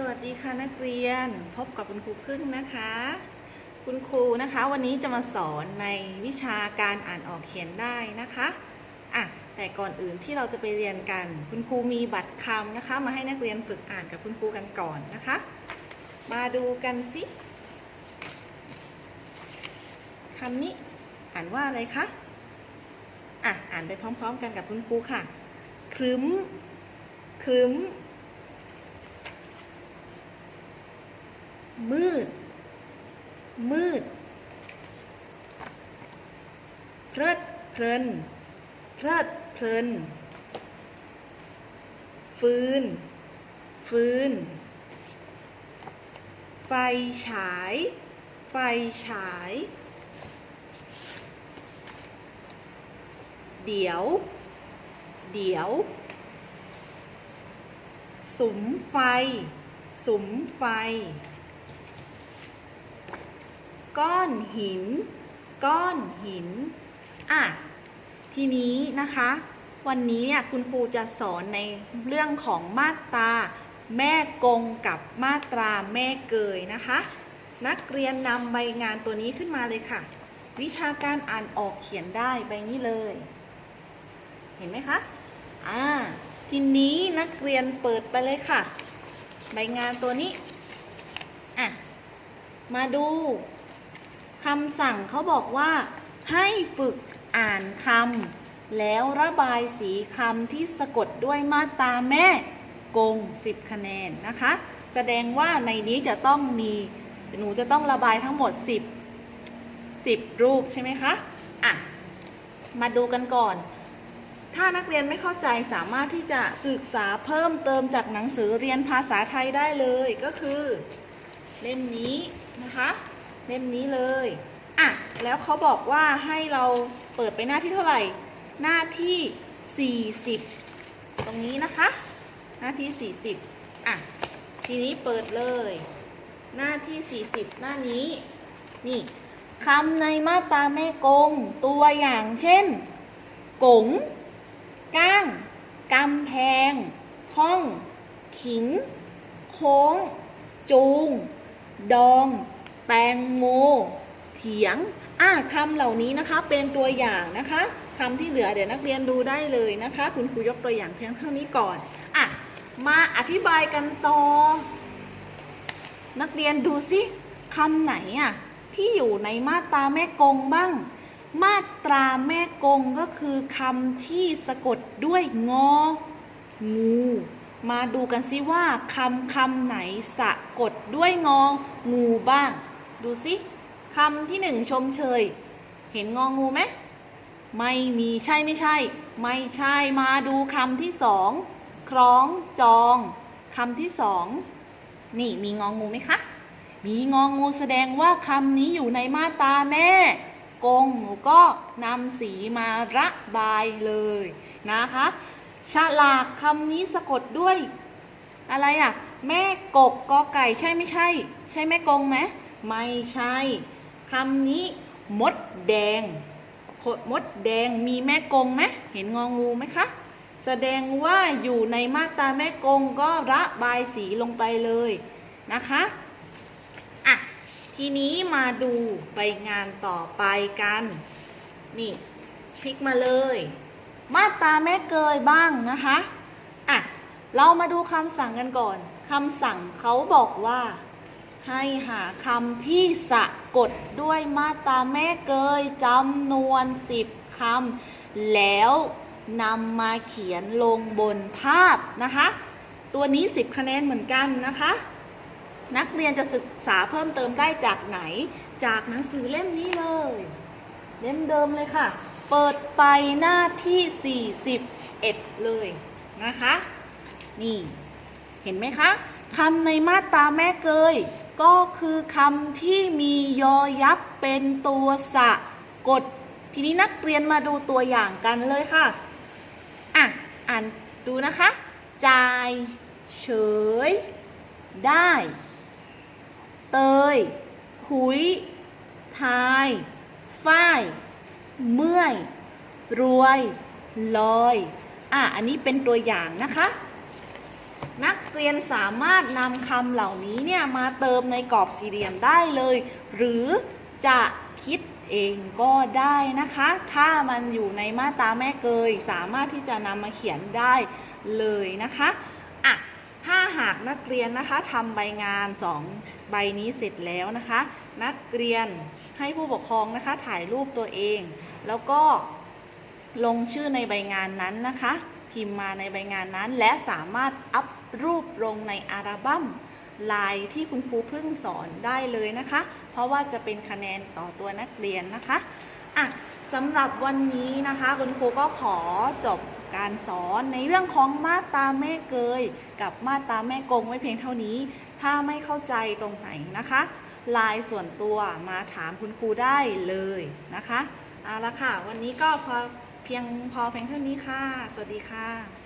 สวัสดีค่ะนักเรียนพบกับคุณครูพึ่งนะคะ คุณครูนะคะวันนี้จะมาสอนในวิชาการอ่านออกเขียนได้นะคะอะแต่ก่อนอื่นที่เราจะไปเรียนกัน คุณครูมีบัตรคำนะคะ มาให้นักเรียนฝึกอ่านกับคุณครูกันก่อนนะคะ มาดูกันสิคำนี้อ่านว่าอะไรคะอะอ่านไปพร้อม ๆ กันกับคุณครูค่ะครึ้มครึ้ม มืด มืด เพลิดเพลิน เพลิดเพลิน ฟืน ฟืน ไฟฉาย ไฟฉาย เดี๋ยว เดี๋ยวสุมไฟ สุมไฟ ก้อนหิน ก้อนหิน อะ ทีนี้นะคะ วันนี้เนี่ยคุณครูจะสอนในเรื่องของมาตราแม่กงกับมาตราแม่เกยนะคะ นักเรียนนำใบงานตัวนี้ขึ้นมาเลยค่ะ วิชาการอ่านออกเขียนได้ใบนี้เลย เห็นไหมคะ อ่า ทีนี้นักเรียนเปิดไปเลยค่ะ ใบงานตัวนี้ อะ มาดู คำสั่งเขาบอกว่า ให้ฝึกอ่านคำแล้วระบายสีคำที่สะกดด้วยมาตราแม่กง 10 คะแนนนะคะ แสดงว่าในนี้จะต้องมีหนูจะต้องระบายทั้งหมด 10 10 รูปใช่ไหมคะอะมาดูกันก่อน ถ้านักเรียนไม่เข้าใจสามารถที่จะศึกษาเพิ่มเติมจากหนังสือเรียนภาษาไทยได้เลยก็คือ เล่มนี้นะคะ เล่มนี้เลยอะแล้วเขาบอกว่าให้เราเปิดไปหน้าที่เท่าไหร่ หน้าที่ 40 ตรงนี้นะคะ หน้าที่ 40อะทีนี้เปิดเลย หน้าที่ 40 หน้านี้ นี่คำในมาตราแม่กง ตัวอย่างเช่น กงก้างกำแพงห้อง ขิง โค้ง จูง ดอง แตงโม เถียงอ่าคำเหล่านี้นะคะเป็นตัวอย่างนะคะคำที่เหลือเดี๋ยวนักเรียนดูได้เลยนะคะ คุณครูยกตัวอย่างเพียงเท่านี้ก่อนอะมาอธิบายกันต่อ นักเรียนดูสิคำไหนอะที่อยู่ในมาตราแม่กงบ้าง มาตราแม่กงก็คือคำที่สะกดด้วยงอ งู มาดูกันสิว่าคำคำไหนสะกดด้วยงอ งูบ้าง ดูสิคำที่หนึ่งชมเชย เห็นงองูไหมไม่มีใช่ไม่ใช่ ไม่ใช่มาดูคำที่สองคล้องจองคำที่สองนี่มีงองูไหมคะ มีงองูแสดงว่าคำนี้อยู่ในมาตาแม่ กงหนูก็นำสีมาระบายเลยนะคะฉลากคำนี้สะกดด้วย อะไรอะ่ะ แม่กกกอไก่ใช่ไม่ใช่ ใช่แม่กงไหม ไม่ใช่คำนี้มดแดงมดแดงมีแม่กงไหมเห็นงองูไหมคะ แสดงว่าอยู่ในมาตราแม่กงก็ระบายสีลงไปเลยนะคะอะทีนี้มาดูใบงานต่อไปกัน นี่พลิกมาเลย มาตราแม่เกยบ้างนะคะอะเรามาดูคำสั่งกันก่อนคำสั่งเขาบอกว่า ให้หาคำที่สะกดด้วยมาตราแม่เกยจำนวนสิบคำแล้วนำมาเขียนลงบนภาพนะคะ ตัวนี้ 10 คะแนนเหมือนกันนะคะ นักเรียนจะศึกษาเพิ่มเติมได้จากไหน จากหนังสือเล่มนี้เลย เล่มเดิมเลยค่ะ เปิดไปหน้าที่ 41 เลยนะคะ นี่ เห็นไหมคะคำในมาตราแม่เกย ก็คือคำที่มียอยักษ์เป็นตัวสะกด ทีนี้นักเรียนมาดูตัวอย่างกันเลยค่ะ อะ อ่านดูนะคะ จ่าย เฉย ได้ เตย คุย ทาย ฝ้าย เมื่อย รวย ลอย อะ อันนี้เป็นตัวอย่างนะคะ นักเรียนสามารถนำคำเหล่านี้เนี่ยมาเติมในกรอบสี่เหลี่ยมได้เลย หรือจะคิดเองก็ได้นะคะ ถ้ามันอยู่ในมาตราแม่เกย สามารถที่จะนำมาเขียนได้เลยนะคะอะถ้าหากนักเรียนนะคะทำใบงานสองใบนี้เสร็จแล้วนะคะ นักเรียนให้ผู้ปกครองนะคะถ่ายรูปตัวเอง แล้วก็ลงชื่อในใบงานนั้นนะคะ พิมพ์มาในใบงานนั้น และสามารถอัพรูปลงในอัลบั้มลายที่คุณครูเพิ่งสอนได้เลยนะคะ เพราะว่าจะเป็นคะแนนต่อตัวนักเรียนนะคะอะสำหรับวันนี้นะคะคุณครูก็ขอจบการสอนในเรื่องของมาตาแม่เกย กับมาตาแม่กงไว้เพียงเท่านี้ ถ้าไม่เข้าใจตรงไหนนะคะไลน์ส่วนตัวมาถามคุณครูได้เลยนะคะเอาละค่ะ วันนี้ก็พอ เพียงพอเพียงเท่านี้ค่ะ สวัสดีค่ะ